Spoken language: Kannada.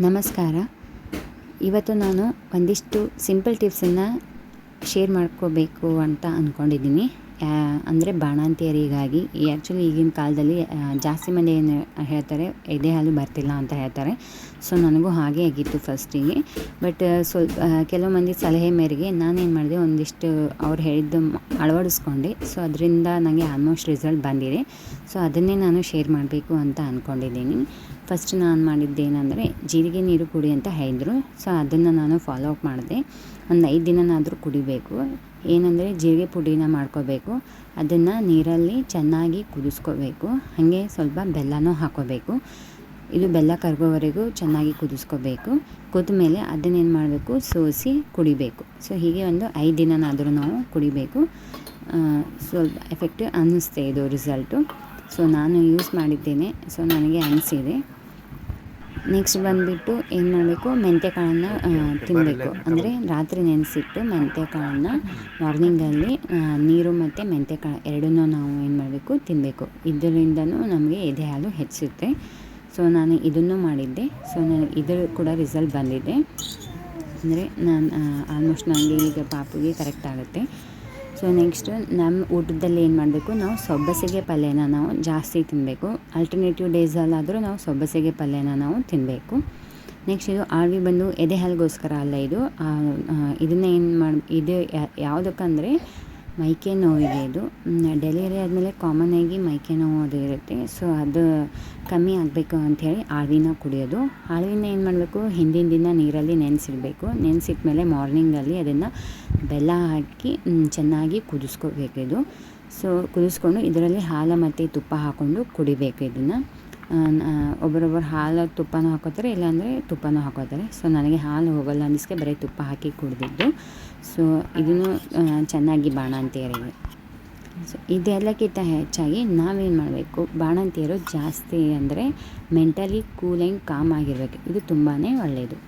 ನಮಸ್ಕಾರ. ಇವತ್ತು ನಾನು ಒಂದಿಷ್ಟು ಸಿಂಪಲ್ ಟಿಪ್ಸನ್ನು ಶೇರ್ ಮಾಡ್ಕೋಬೇಕು ಅಂತ ಅಂದ್ಕೊಂಡಿದ್ದೀನಿ. ಅಂದರೆ ಬಾಣಂತಿಯರಿಗಾಗಿ ಆ್ಯಕ್ಚುಲಿ ಈಗಿನ ಕಾಲದಲ್ಲಿ ಜಾಸ್ತಿ ಮಂದಿ ಏನು ಹೇಳ್ತಾರೆ ಎದೆ ಹಾಲು ಬರ್ತಿಲ್ಲ ಅಂತ ಹೇಳ್ತಾರೆ. ಸೊ ನನಗೂ ಹಾಗೆ ಆಗಿತ್ತು ಫಸ್ಟಿಗೆ ಬಟ್ ಸ್ವಲ್ಪ ಕೆಲವು ಮಂದಿ ಸಲಹೆ ಮೇರೆಗೆ ನಾನೇನು ಮಾಡಿದೆ, ಒಂದಿಷ್ಟು ಅವ್ರು ಹೇಳಿದ್ದು ಅಳವಡಿಸ್ಕೊಂಡೆ. ಸೊ ಅದರಿಂದ ನನಗೆ ಆಲ್ಮೋಸ್ಟ್ ರಿಸಲ್ಟ್ ಬಂದಿದೆ. ಸೊ ಅದನ್ನೇ ನಾನು ಶೇರ್ ಮಾಡಬೇಕು ಅಂತ ಅಂದ್ಕೊಂಡಿದ್ದೀನಿ ಫಸ್ಟ್ ನಾನು ಮಾಡಿದ್ದೇನೆಂದರೆ, ಜೀರಿಗೆ ನೀರು ಕುಡಿ ಅಂತ ಹೇಳಿದರು. ಸೊ ಅದನ್ನು ನಾನು ಫಾಲೋ ಅಪ್ ಮಾಡಿದೆ. ಒಂದು ಐದು ದಿನನಾದರೂ ಕುಡಿಬೇಕು. ಏನಂದರೆ ಜೀರಿಗೆ ಪುಡಿನ ಮಾಡ್ಕೋಬೇಕು. ಅದನ್ನು ನೀರಲ್ಲಿ ಚೆನ್ನಾಗಿ ಕುದಿಸ್ಕೋಬೇಕು. ಹಾಗೆ ಸ್ವಲ್ಪ ಬೆಲ್ಲನೂ ಹಾಕೋಬೇಕು. ಇದು ಬೆಲ್ಲ ಕರಗೋವರೆಗೂ ಚೆನ್ನಾಗಿ ಕುದಿಸ್ಕೋಬೇಕು. ಕುದ್ಮೇಲೆ ಅದನ್ನೇನು ಮಾಡಬೇಕು? ಸೋಸಿ ಕುಡಿಬೇಕು. ಸೊ, ಹೀಗೆ ಒಂದು ಐದು ದಿನನಾದರೂ ನಾವು ಕುಡಿಬೇಕು. ಸ್ವಲ್ಪ ಎಫೆಕ್ಟಿವ್ ಅನ್ನಿಸ್ತೆ ಇದು ರಿಸಲ್ಟು ಸೊ, ನಾನು ಯೂಸ್ ಮಾಡಿದ್ದೇನೆ. ಸೊ, ನನಗೆ ಅನಿಸಿದೆ. ನೆಕ್ಸ್ಟ್ ಬಂದುಬಿಟ್ಟು ಏನು ಮಾಡಬೇಕು? ಮೆಂತ್ಯಕಾಳನ್ನು ತಿನ್ನಬೇಕು ಅಂದರೆ ರಾತ್ರಿ ನೆನೆಸಿಟ್ಟು ಮೆಂತ್ಯಕಾಳನ್ನು ಮಾರ್ನಿಂಗಲ್ಲಿ ನೀರು ಮತ್ತು ಮೆಂತ್ಯಕಾಳು ಎರಡನ್ನೂ ನಾವು ಏನು ಮಾಡಬೇಕು? ತಿನ್ನಬೇಕು ಇದರಿಂದನೂ ನಮಗೆ ಎದೆ ಹಾಲು ಹೆಚ್ಚುತ್ತೆ. ಸೊ ನಾನು ಇದನ್ನು ಮಾಡಿದ್ದೆ. ಸೊ ನಾನು ಇದರ ಕೂಡ ರಿಸಲ್ಟ್ ಬಂದಿದೆ. ಅಂದರೆ ನಾನು ಆಲ್ಮೋಸ್ಟ್ ನನಗೆ ಈಗ ಪಾಪುಗೆ ಕರೆಕ್ಟ್ ಆಗುತ್ತೆ. ಸೊ ನೆಕ್ಸ್ಟು ನಮ್ಮ ಊಟದಲ್ಲಿ ಏನು ಮಾಡಬೇಕು? ನಾವು ಸೊಬ್ಬಸಿಗೆ ಪಲ್ಯನ ನಾವು ಜಾಸ್ತಿ ತಿನ್ನಬೇಕು ಆಲ್ಟರ್ನೇಟಿವ್ ಡೇಸಲ್ಲಾದರೂ ನಾವು ಸೊಬ್ಬಸಿಗೆ ಪಲ್ಯನ ನಾವು ತಿನ್ನಬೇಕು ನೆಕ್ಸ್ಟ್ ಇದು ಆಳ್ವಿ ಬಂದು ಎದೆ ಹಾಲಿಗೋಸ್ಕರ ಅಲ್ಲ ಇದು. ಇದನ್ನ ಏನು ಮಾಡಿ, ಇದು ಯಾವುದಕ್ಕಂದರೆ ಮೈಕೆ ನೋವಿಗೆ ಇದು. ಡೆಲಿವರಿ ಆದಮೇಲೆ ಕಾಮನ್ ಆಗಿ ಮೈಕೆ ನೋವು ಅದು ಇರುತ್ತೆ. ಸೊ ಅದು ಕಮ್ಮಿ ಆಗಬೇಕು ಅಂಥೇಳಿ ಆಳ್ವಿನ ಕುಡಿಯೋದು. ಆಳ್ವಿನ ಏನು ಮಾಡಬೇಕು? ಹಿಂದಿನ ದಿನ ನೀರಲ್ಲಿ ನೆನೆಸಿಡಬೇಕು. ನೆನೆಸಿಟ್ಮೇಲೆ ಮಾರ್ನಿಂಗಲ್ಲಿ ಅದನ್ನು ಬೆಲ್ಲ ಹಾಕಿ ಚೆನ್ನಾಗಿ ಕುದಿಸ್ಕೋಬೇಕು ಇದು. ಸೊ ಕುದಿಸ್ಕೊಂಡು ಇದರಲ್ಲಿ ಹಾಲು ಮತ್ತು ತುಪ್ಪ ಹಾಕ್ಕೊಂಡು ಕುಡಿಬೇಕು ಇದನ್ನು. ಒಬ್ಬರೊಬ್ಬರು ಹಾಲು ತುಪ್ಪನೂ ಹಾಕೋತಾರೆ, ಇಲ್ಲಾಂದರೆ ತುಪ್ಪನೂ ಹಾಕೋತಾರೆ. ಸೊ ನನಗೆ ಹಾಲು ಹೋಗಲ್ಲ ಅನ್ನಿಸ್ಕೆ ಬರೀ ತುಪ್ಪ ಹಾಕಿ ಕುಡಿದಿದ್ದು. ಸೊ ಇದನ್ನು ಚೆನ್ನಾಗಿ ಬಾಣಂತಿಯರಿಗೆ ಸೊ ಇದೆಲ್ಲಕ್ಕಿಂತ ಹೆಚ್ಚಾಗಿ ನಾವೇನು ಮಾಡಬೇಕು? ಬಾಣಂತಿಯರು ಜಾಸ್ತಿ ಅಂದರೆ ಮೆಂಟಲಿ ಕೂಲ್ ಆ್ಯಂಡ್ ಕಾಮ್ ಆಗಿರಬೇಕು. ಇದು ತುಂಬಾ ಒಳ್ಳೆಯದು